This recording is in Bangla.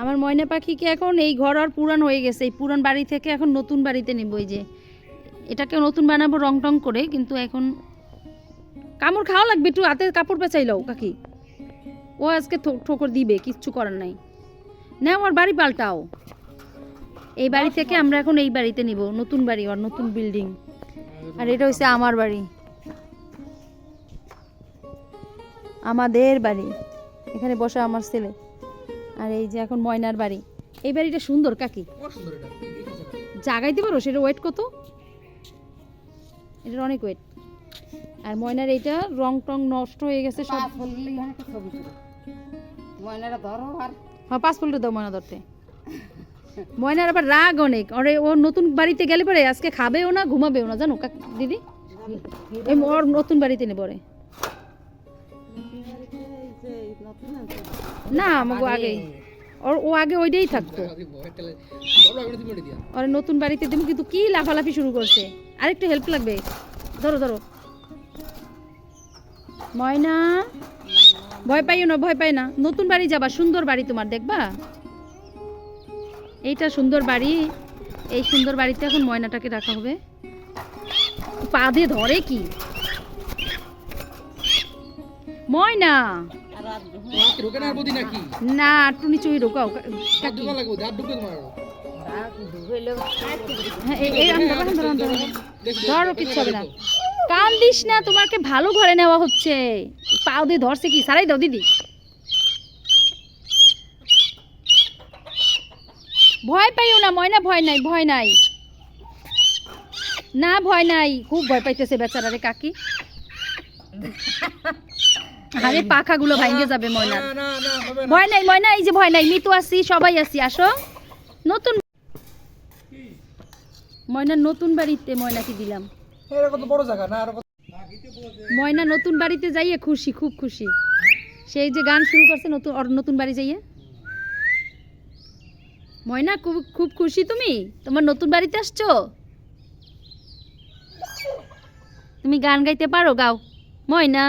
আমার ময়না পাখিকে এখন এই ঘর আর পুরান হয়ে গেছে? এই পুরান বাড়ি থেকে এখন নতুন বাড়িতে নেব এই যে। এটাকে নতুন বানাবো রং টং করে, কিন্তু এখন কামড় খাওয়া লাগবে, একটু হাতে কাপড় পেঁচাই লও, কাকি। ও আজকে ঠোকর দিবে, কিচ্ছু করার নাই। না আমার বাড়ি পাল্টাও। এই বাড়ি থেকে আমরা এখন এই বাড়িতে নিব, নতুন বাড়ি আর নতুন বিল্ডিং আর এটা হচ্ছে আমার বাড়ি। আমাদের বাড়ি। এখানে বসে আমার ছেলে। আর এই যে এখন ময়নার বাড়ি। এই বাড়িটা সুন্দর কাকি? জাগাইতে পারো? সেটা ওয়েট কত? এটার অনেক ওয়েট আর ময়নার এইটা রং টং নষ্ট হয়ে গেছে সব। ময়নাটা ধরো আর হ্যাঁ ফুলটা দাও ময়না ধরতে। ময়নার আবার রাগ অনেক। ওরে ও নতুন বাড়িতে গেলে পরে আজকে খাবেও না ঘুমাবেও না। জানো কাক- দিদি? এই ওর নতুন বাড়িতে নেব রে না আমাকে আগে। ওর ও আগে ওইটাই থাকতো। ওর নতুন বাড়িতে দেবো কিন্তু কি লাফালাফি শুরু করছে। আরেকটু হেল্প লাগবে। ধরো ধরো। ময়না, ভয় পাইও না, ভয় পাই না। নতুন বাড়ি যাবা, সুন্দর বাড়ি তোমার, দেখবা? এইটা সুন্দর বাড়ি। এই সুন্দর বাড়িতে এখন ময়নাটাকে রাখা হবে। পা দিয়ে ধরে কি? ময়না! না বদি নাকি? না একটু নিচু ঢোকাও ধরো, কিচ্ছু হবে না কান্দিস না তোমাকে ভালো ঘরে নেওয়া হচ্ছে। পাও দিয়ে ধরছে কি? সারাই দাও দিদি। ভয় পাইও না ময়না ভয় নাই ভয় নাই। না ভয় নাই। খুব ভয় পাইতেছে বেচারারে কাকি। আরে পাখাগুলো ভাঙে যাবে ময়নার না না না হবে না। ভয় নাই ময়না এই যে ভয় নাই মিতু আসি সবাই আসি আসো। নতুন ময়না নতুন বাড়িতে ময়নাকে দিলাম। ময়না নতুন বাড়িতে যাইয়ে খুশি খুব খুশি। সেই যে গান শুরু করছে নতুন নতুন বাড়ি যাইয়ে। ময়না খুব খুব খুশি তুমি? তোমার নতুন বাড়িতে আসছো? তুমি গান গাইতে পারো গাও। ময়না।